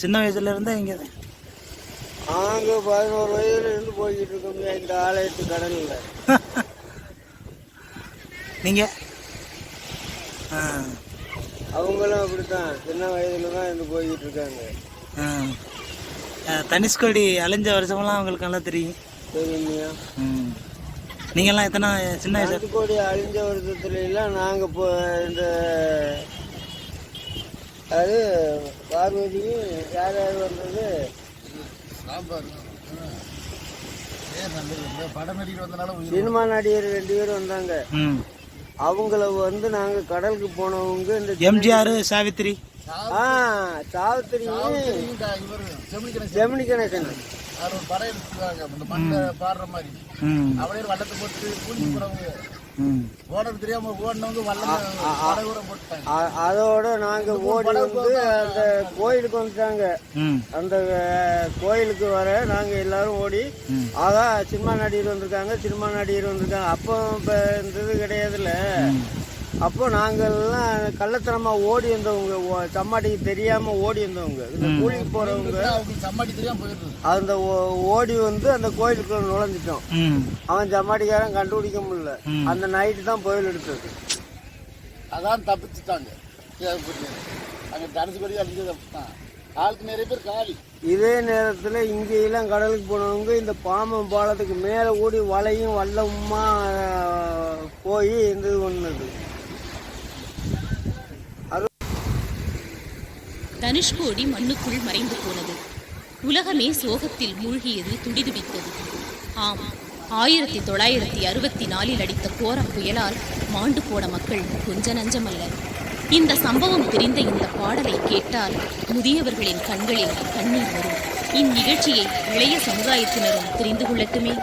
சின்ன வயசுல இருந்தே இங்க நாங்க பதினோரு வயதுல இருந்து போய்கிட்டு இருக்கோம் இந்த ஆலயத்து கடல்ல நீங்க? ஆ, அவங்களும் அப்படித்தான். சின்ன வயதுல தான் இருந்து போய்கிட்டு இருக்காங்க. தனுஷ்கோடி அழிஞ்ச வருஷமெல்லாம் உங்களுக்கு நல்லா தெரியும். சரிங்கய்யா ம். நீங்கெல்லாம் எத்தனை சின்ன வயசு? அழிஞ்ச வருஷத்துல எல்லாம் நாங்க இப்போ இந்த அது பார்வதியும் யார் யார் வந்தது? சினிமா நடிகர் ரெண்டு பேரும் வந்தாங்க. ம். அவங்கள வந்து நாங்க கடலுக்கு போனவங்க இந்த எம்ஜிஆர் சாவித்திரி. ஆ சாவித்திரி. ஜெமினி கணேசன் பாடுற மாதிரி. அப்படியே வள்ளத்தை போட்டு கூலி போறவங்க ஓடுறது தெரியாம ஓடினவங்க வல்லம் அதோட நாங்க ஓடி வந்து அந்த கோயிலுக்கு வந்துட்டாங்க. அந்த கோயிலுக்கு வர நாங்க எல்லாரும் ஓடி. ஆகா சினிமா நடிகர் வந்திருக்காங்க சினிமா நடிகர் வந்திருக்காங்க. அப்போ இப்போ இந்த இது கிடையாதுல்ல. அப்போ நாங்கெல்லாம் கள்ளத்தனமா ஓடி வந்தவங்க சம்மாட்டிக்கு தெரியாம ஓடி வந்தவங்க. இந்த கூலிக்கு போறவங்க அவங்களுக்கு சம்மாடி தெரியாம போயிடுது அந்த ஓ- ஓடி வந்து அந்த கோயிலுக்குள்ள நுழைஞ்சிட்டோம். அவன் சம்மாட்டிக்காரன் கண்டுபிடிக்க முடியல. அந்த நைட்டு தான் புயல் எடுத்தது. அதான் தப்பிச்சுட்டாங்க. அங்க தனுசுபடி அழிஞ்சது அப்படித்தான் ஆளுக்கு நிறைய பேர் காலி. இதே நேரத்தில் இங்கெல்லாம் கடலுக்கு போனவங்க இந்த பாம்பன் பாலத்துக்கு மேலே ஓடி வலையும் வல்லமுமா போய் இந்த இது தனுஷ்கோடி மண்ணுக்குள் மறைந்து போனது. உலகமே சோகத்தில் மூழ்கியது துடிதுடித்தது ஆம் ஆயிரத்தி தொள்ளாயிரத்தி அறுபத்தி நாலில் அடித்த கோர புயலால் மாண்டு போன மக்கள் கொஞ்ச நஞ்சமல்ல. இந்த சம்பவம் தெரிந்த இந்த பாடலை கேட்டால் முதியவர்களின் கண்களில் கண்ணீர் வரும். இந்நிகழ்ச்சியை இளைய சமுதாயத்தினரும் தெரிந்து கொள்ளட்டுமே?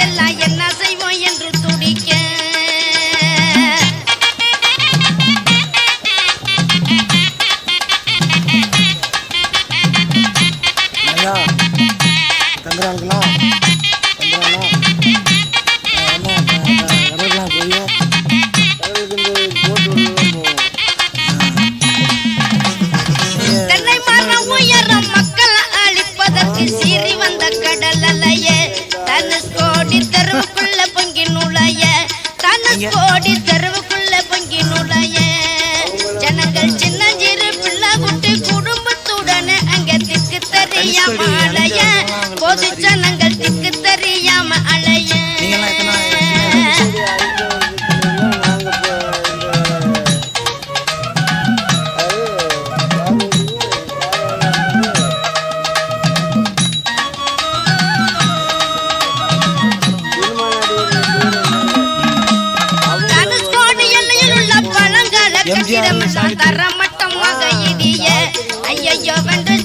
எல்லாம் என்ன இடிய ஐயையோ வென்று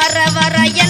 வர வர எல்லாம்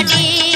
ಮಾಡಿ